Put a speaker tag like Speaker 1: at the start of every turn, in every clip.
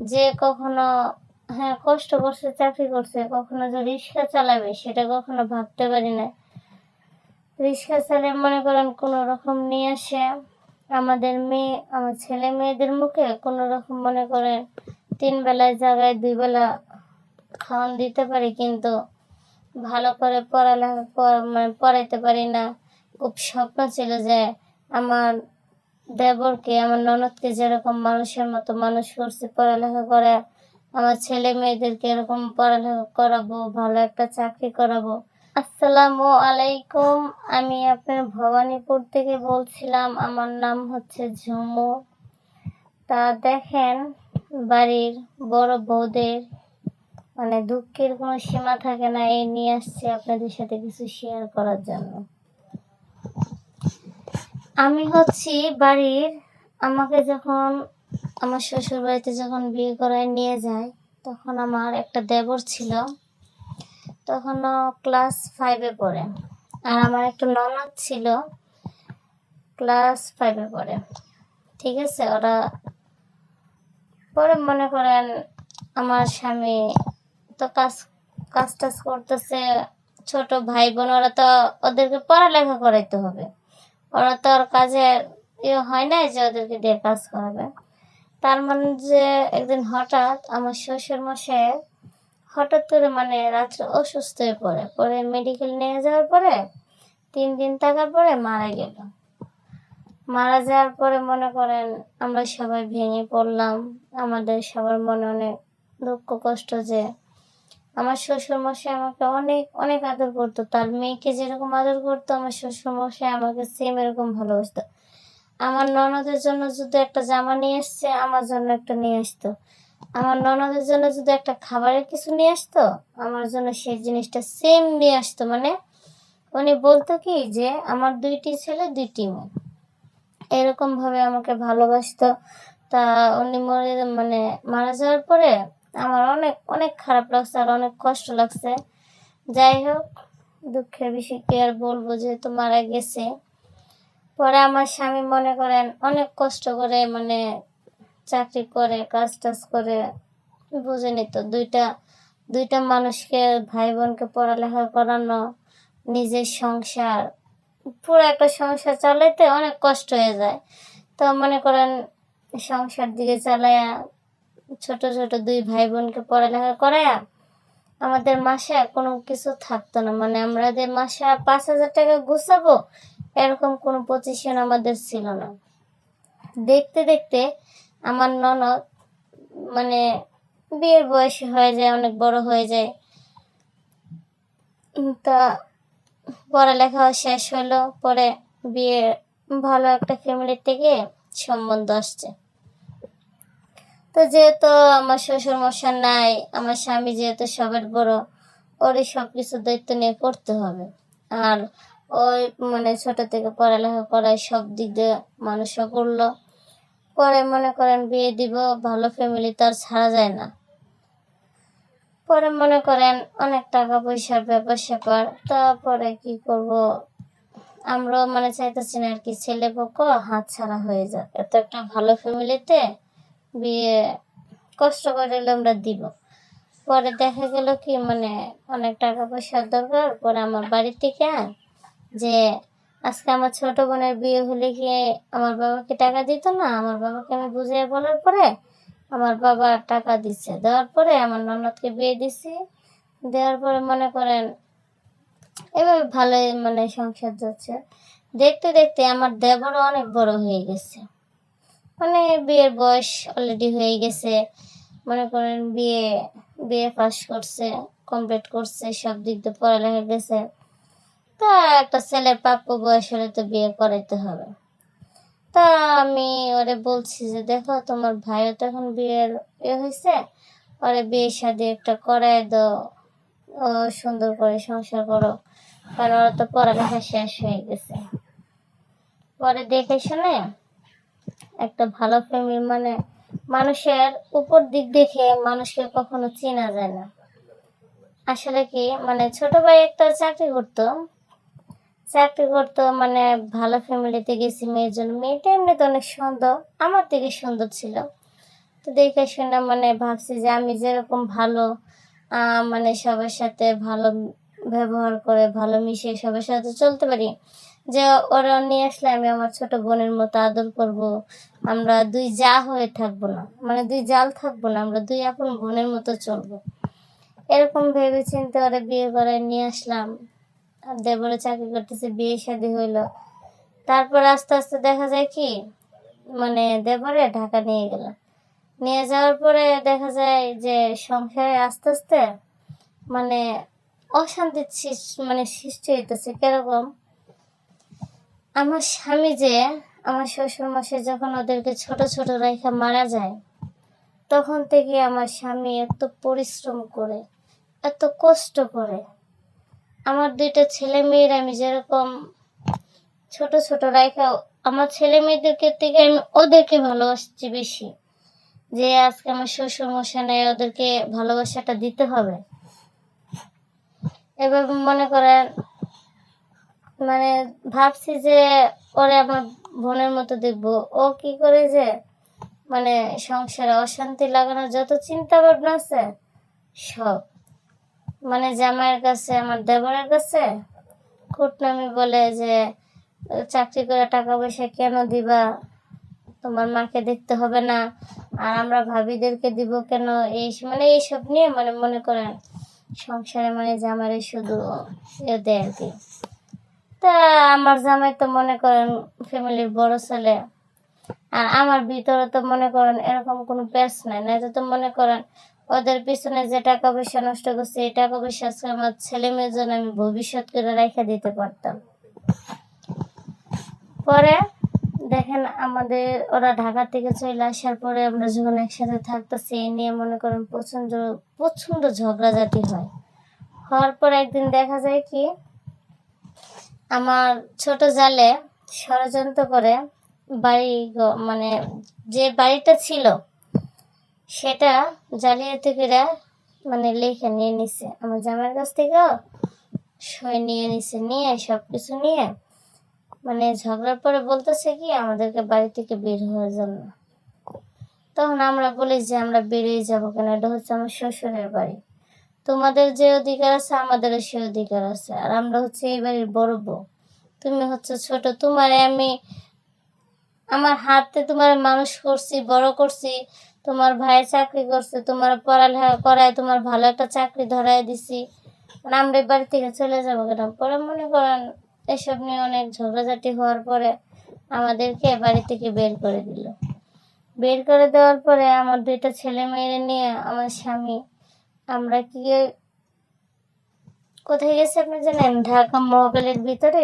Speaker 1: যে কখনো হ্যাঁ কষ্ট করছে, চাকরি করছে, কখনো যে রিক্সা চালাবে, সেটা কখনো ভাবতে পারি না। রিক্সা চালিয়ে, মনে করেন, কোনো রকম নিয়ে আসে আমাদের মেয়ে, আমার ছেলে মেয়েদের মুখে, কোনো রকম মনে করেন, তিন বেলায় জায়গায় দুই বেলা খাওয়ান দিতে পারি, কিন্তু ভালো করে পড়ালেখা মানে পড়াইতে পারি না। খুব স্বপ্ন ছিল যে আমার দেবরকে, আমার ননদকে যেরকম মানুষের মতো মানুষ করছে, পড়ালেখা করে, আমার ছেলে মেয়েদেরকে এরকম পড়ালেখা করাবো, ভালো একটা চাকরি করাবো। আসসালামু আলাইকুম। আমি আপনার ভবানীপুর থেকে বলছিলাম, আমার নাম হচ্ছে ঝুমু। তা দেখেন, বাড়ির বড় বৌদের মানে দুঃখের কোনো সীমা থাকে না, এই নিয়ে আসছে আপনাদের সাথে কিছু শেয়ার করার জন্য। আমি হচ্ছি বাড়ির, আমাকে যখন আমার শ্বশুর বাড়িতে যখন বিয়ে করায় নিয়ে যায়, তখন আমার একটা দেবর ছিল। তখনও ক্লাস ফাইভে পড়ে। আর আমার একটা ননদ ছিল, ক্লাস ফাইভে পড়ে। ঠিক আছে? ওরা পরে মনে করেন আমার স্বামী তো কাজ কাজ টাজ করতেছে, ছোট ভাই বোন, ওরা তো ওদেরকে পড়ালেখা করাইতে হবে। ওরা তো আর কাজে ইয়ে হয় না যে ওদেরকে দিয়ে কাজ করাবে। তার মানে যে একদিন হঠাৎ আমার শ্বশুর মশাই হঠাৎ করে মানে রাত্রে অসুস্থ হয়ে পড়ে। পরে মেডিকেল নিয়ে যাওয়ার পরে তিন দিন থাকার পরে মারা গেল। মারা যাওয়ার পরে মনে করেন আমরা সবাই ভেঙে পড়লাম। আমাদের সবার মনে অনেক দুঃখ কষ্ট যে আমার শ্বশুর মশাই আমাকে অনেক অনেক আদর করতো। তার মেয়েকে যেরকম আদর করতো, আমার শ্বশুর মশাই আমাকে সেম এরকম ভালোবাসতো। আমার ননদের জন্য যদি একটা জামা নিয়ে এসছে আমার জন্য একটা নিয়ে আসতো। আমার ননদের জন্য যদি একটা খাবারের কিছু নিয়ে আসতো, আমার জন্য সেই জিনিসটা সেম নিয়ে আসতো। মানে উনি বলতো কি যে, আমার দুইটি ছেলে, দুইটি মেয়ে। এরকম ভাবে আমাকে ভালোবাসতো। তা উনি মরে মানে মারা যাওয়ার পরে আমার অনেক অনেক খারাপ লাগছে আর অনেক কষ্ট লাগছে। যাই হোক, দুঃখের বিষয় কি আর বলব যেহেতু মারা গেছে। পরে আমার স্বামী মনে করেন অনেক কষ্ট করে মানে চাকরি করে, কাজ টাজ করে বুঝেনি তো, দুইটা দুইটা মানুষকে ভাই বোনকে পড়ালেখা করানো, নিজের সংসার, পুরো একটা সংসার চালাইতে অনেক কষ্ট হয়ে যায়। তো মনে করেন সংসার দিকে চালায়া ছোট ছোট দুই ভাই বোনকে পড়ালেখা করায়া আমাদের মাসে কোনো কিছু থাকতো না। মানে আমাদের মাসে পাঁচ হাজার টাকা গুছাবো, এরকম কোনো পজিশন আমাদের ছিল না। দেখতে দেখতে আমার ননদ মানে বিয়ের বয়সী হয়ে যায়, অনেক বড় হয়ে যায়। তা পড়ালেখা শেষ হলো, পরে বিয়ে ভালো একটা ফ্যামিলির থেকে সম্বন্ধ আসছে। তো যেহেতু আমার শ্বশুর মশাই নাই, আমার স্বামী যেহেতু সবার বড়, ওরই সব কিছু দায়িত্ব নিয়ে করতে হবে। আর ওই মানে ছোট থেকে পড়ালেখা করায় সব দিক দিয়ে মানুষও করল। পরে মনে করেন বিয়ে দিব, ভালো ফ্যামিলি তো আর ছাড়া যায় না। পরে মনে করেন অনেক টাকা পয়সার ব্যাপার স্যাপার, তারপরে কি করব? আমরাও মানে চাইতেছি না আর কি ছেলে পক্ষ হাত ছাড়া হয়ে যাক। এত একটা ভালো ফ্যামিলিতে বিয়ে কষ্ট করে আমরা দিব। পরে দেখা গেল কি মানে অনেক টাকা পয়সার দরকার। পরে আমার বাড়ি থেকে যে আজকে আমার ছোট বোনের বিয়ে হলে কি আমার বাবাকে টাকা দিত না? আমার বাবাকে আমি বুঝিয়ে বলার পরে আমার বাবা টাকা দিচ্ছে। দেওয়ার পরে আমার ননদকে বিয়ে দিছি। দেওয়ার পরে মনে করেন এভাবে ভালোই মানে সংসার যাচ্ছে দেখতে দেখতে আমার দেবরও অনেক বড় হয়ে গেছে। মানে বিয়ের বয়স অলরেডি হয়ে গেছে। মনে করেন বিয়ে বিয়ে পাস করছে কমপ্লিট করছে, সব দিক দিয়ে পড়ালেখা গেছে। তা একটা ছেলের প্রাপ্য বয়স হলে তো বিয়ে করাইতে হবে। তা আমি ওরে বলছি যে, দেখো, তোমার ভাইও তো এখন বিয়ের ইয়ে হয়েছে ওরে বিয়ে শাদি একটা করাই দাও। ও সুন্দর করে সংসার করো। কারণ ওরা তো পড়ালেখা শেষ হয়ে গেছে। পরে দেখে শুনে একটা ভালো ফ্যামিলি মানে মানুষের উপর দিক দেখে মানুষকে কখনো চেনা যায় না। আসলে কি মানে ছোট ভাই একটা চাকরি করতো। চাকরি করতো মানে ভালো ফ্যামিলিতে গেছি, মেয়ের জন্য। মেয়েটা এমনিতে অনেক সুন্দর, আমার থেকে সুন্দর ছিল। তো দেখে শুনে মানে ভাবছি যে আমি যেরকম ভালো মানে সবার সাথে ভালো ব্যবহার করে, ভালো মিশে সবার সাথে চলতে পারি যে ওরা নিয়ে আসলে আমি আমার ছোট বোনের মতো আদর করব। আমরা দুই যা হয়ে থাকব না। মানে দুই জাল থাকব না, আমরা দুই আপন বোনের মতো চলবো। এরকম ভেবে চিন্তে ওরা বিয়ে করে নিয়ে আসলাম। আর দেবরে চাকরি করতেছে, বিয়ে শাদী হইল। তারপর আস্তে আস্তে দেখা যায় কি মানে দেবরে ঢাকা নিয়ে গেল। নিয়ে যাওয়ার পরে দেখা যায় যে সংসারে আস্তে আস্তে মানে অশান্তির মানে সৃষ্টি হইতেছে। কীরকম? আমার স্বামী যে আমার শ্বশুর মশাই যখন ওদেরকে ছোট ছোট রেখা মারা যায়, তখন থেকে আমার স্বামী এত পরিশ্রম করে, এত কষ্ট করে। আমার দুইটা ছেলে মেয়ের আমি যেরকম ছোট ছোট রাইখা আমার ছেলে মেয়েদেরকে থেকে আমি ওদেরকে ভালোবাসছি বেশি, যে আজকে আমার শ্বশুর মশাই ওদেরকে ভালোবাসাটা দিতে হবে। এবার মনে করেন মানে ভাবছি যে ওরে আমার বোনের মতো দেখব। ও কি করে যে মানে সংসারে অশান্তি লাগানোর যত চিন্তা ভাবনা আছে, সব। মানে জামাইয়ের কাছে, আমার দেবরের কাছে কুটনামি বলে যে, চাকরি করে টাকা পয়সা কেন দিবা? তোমার মাকে দেখতে হবে না। আর আমরা ভাবিদেরকে দিব কেন? এই মানে এইসব নিয়ে মানে মনে করেন, সংসারে মানে জামাইরে শুধু এ দেয় আর কি। তা আমার জামাই তো মনে করেন ফ্যামিলির বড় ছেলে। আর আমার ভিতরে তো মনে করেন এরকম কোনো প্যাস নাই। না তো মনে করেন ওদের পিছনে যে টাকা পয়সা নষ্ট করছে, এই টাকা পয়সা আমার ছেলে মেয়ের জন্য আমি ভবিষ্যৎ করে রেখে দিতে পারতাম। পরে দেখেন আমাদের ওরা ঢাকা থেকে চলে আসার পরে আমরা যখন একসাথে থাকতেছি, এই নিয়ে মনে করেন প্রচণ্ড প্রচণ্ড ঝগড়াঝাটি হয়। হওয়ার পর একদিন দেখা যায় কি আমার ছোট জালে ষড়যন্ত্র করে বাড়ি মানে যে বাড়িটা ছিল, সেটা জালিয়াতি করে মানে লেখা নিয়ে নিছে। আমার জামাইয়ের কাছ থেকে সই নিয়ে নিছে, নিয়ে সব কিছু নিয়ে। মানে ঝগড়ার পরে বলতেছে কি, আমাদেরকে বাড়ি থেকে বের হওয়ার জন্য। তখন আমরা বলি যে, আমরা বেরিয়ে যাব কেন? এটা হচ্ছে আমার শ্বশুরের বাড়ি। তোমাদের যে অধিকার আছে, আমাদেরও সে অধিকার আছে। আর আমরা হচ্ছে এই বাড়ির বড় বউ। তুমি হচ্ছে ছোট, তোমারে আমি আমার হাতে তোমার মানুষ করছি, বড় করছি, তোমার ভাই চাকরি করছে, তোমার পড়ালেখা করায় তোমার ভালো একটা চাকরি ধরায় দিছি। আমরা বাড়ি থেকে চলে যাব কেন? পরে মনে করেন, এসব নিয়ে অনেক ঝগড়াঝাটি হওয়ার পরে আমাদেরকে বাড়ি থেকে বের করে দিল। বের করে দেওয়ার পরে আমার দুইটা ছেলে মেয়েরে নিয়ে আমার স্বামী আমরা কি কোথায় গেছি আপনি জানেন? ঢাকা মহাকালের ভিতরে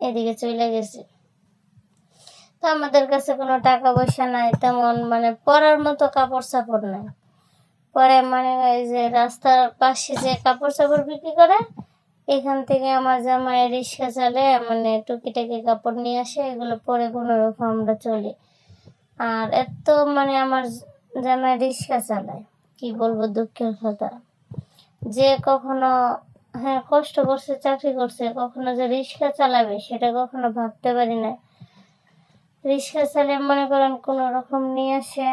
Speaker 1: এদিকে চলে গেছে। তো আমাদের কাছে কোনো টাকা পয়সা নাই, তেমন মানে পরার মতো কাপড় চাপড় নাই। পরে মানে এই যে রাস্তার পাশে যে কাপড় চাপড় বিক্রি করে, এখান থেকে আমার জামাই রিক্সা চালে মানে টুকিটাকি কাপড় নিয়ে আসে, এগুলো পরে কোনো রকম আমরা চলি। আর এত মানে আমার জামাই রিক্সা চালায়। কি বলব দুঃখের কথা। যে কখনো হ্যাঁ কষ্ট করছে, চাকরি করছে, কখনো যে রিক্সা চালাবে, সেটা কখনো ভাবতে পারি না। রিক্সা চালিয়ে মনে করেন কোনো রকম নিয়ে আসে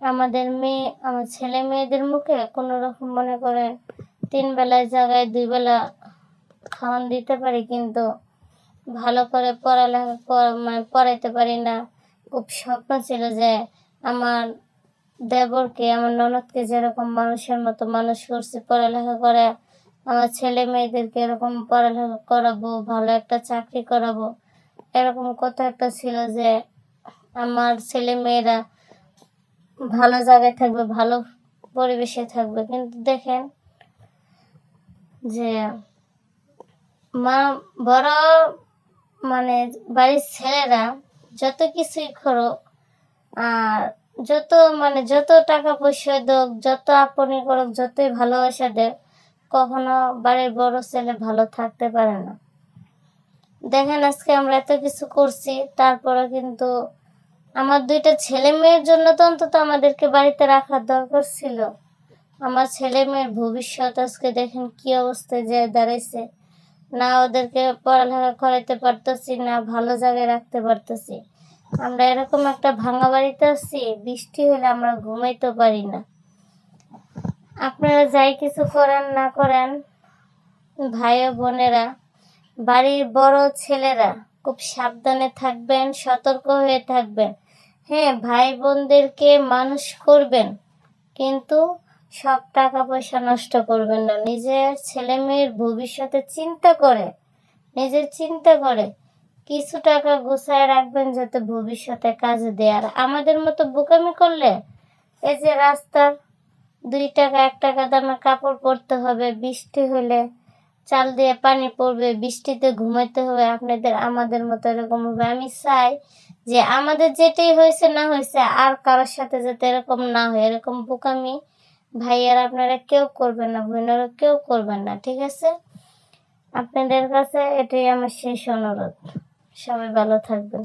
Speaker 1: আমাদের মেয়ে, আমার ছেলে মেয়েদের মুখে কোনো রকম মনে করেন তিন বেলায় জায়গায় দুই বেলা খাওয়ান দিতে পারি, কিন্তু ভালো করে পড়ালেখা মানে পড়াইতে পারি না। খুব স্বপ্ন ছিল যে আমার দেবরকে, আমার ননদকে যেরকম মানুষের মতো মানুষ করছি, পড়ালেখা করে, আমার ছেলে মেয়েদেরকে এরকম পড়ালেখা করাবো, ভালো একটা চাকরি করাবো। এরকম কথা একটা ছিল যে, আমার ছেলে মেয়েরা ভালো জায়গায় থাকবে, ভালো পরিবেশে থাকবে। কিন্তু দেখেন যে, মা, বড় মানে বাড়ির ছেলেরা যত কিছুই করুক, আর যত মানে যত টাকা পয়সা দেখ যত আপনি করুক, যতই ভালোবাসা দেখ কখনো বাড়ির বড় ছেলে ভালো থাকতে পারে না। দেখেন, আজকে আমরা এত কিছু করছি তারপরে কিন্তু আমার দুইটা ছেলে মেয়ের জন্য তো অন্তত আমাদেরকে বাড়িতে রাখার দরকার ছিল। আমার ছেলে মেয়ের ভবিষ্যৎ আজকে দেখেন কি অবস্থায় যে দাঁড়াইছে। না ওদেরকে পড়ালেখা করাইতে পারতেছি, না ভালো জায়গায় রাখতে পারতেছি। আমরা এরকম একটা ভাঙা বাড়িতে আছি, বৃষ্টি হলে আমরা ঘুমাইতে পারি না। আপনারা যাই কিছু করেন, না করেন ভাই বোনেরা, বাড়ির বড় ছেলেরা খুব সাবধানে থাকবেন, সতর্ক হয়ে থাকবেন। হ্যাঁ ভাই বোনদেরকে মানুষ করবেন, কিন্তু সব টাকা পয়সা নষ্ট করবেন না। নিজের ছেলে মেয়ের ভবিষ্যতে চিন্তা করে, নিজের চিন্তা করে। কিছু টাকা গুছায় রাখবেন যাতে ভবিষ্যতে কাজে দেয়। আর আমাদের মতো বোকামি করলে এই যে রাস্তার দুই টাকা, এক টাকা দামে কাপড় পরতে হবে, বৃষ্টি হলে চাল দিয়ে পানি পড়বে, বৃষ্টিতে ঘুমাইতে হবে, আপনাদের আমাদের মতো এরকম হবে। আমি চাই যে আমাদের যেটাই হয়েছে না হয়েছে, আর কারোর সাথে যাতে এরকম না হয়। এরকম বোকামি ভাইয়ার আপনারা কেউ করবেন না বোনেরা কেউ করবেন না, ঠিক আছে? আপনাদের কাছে এটাই আমার শেষ অনুরোধ। সবাই ভালো থাকবেন।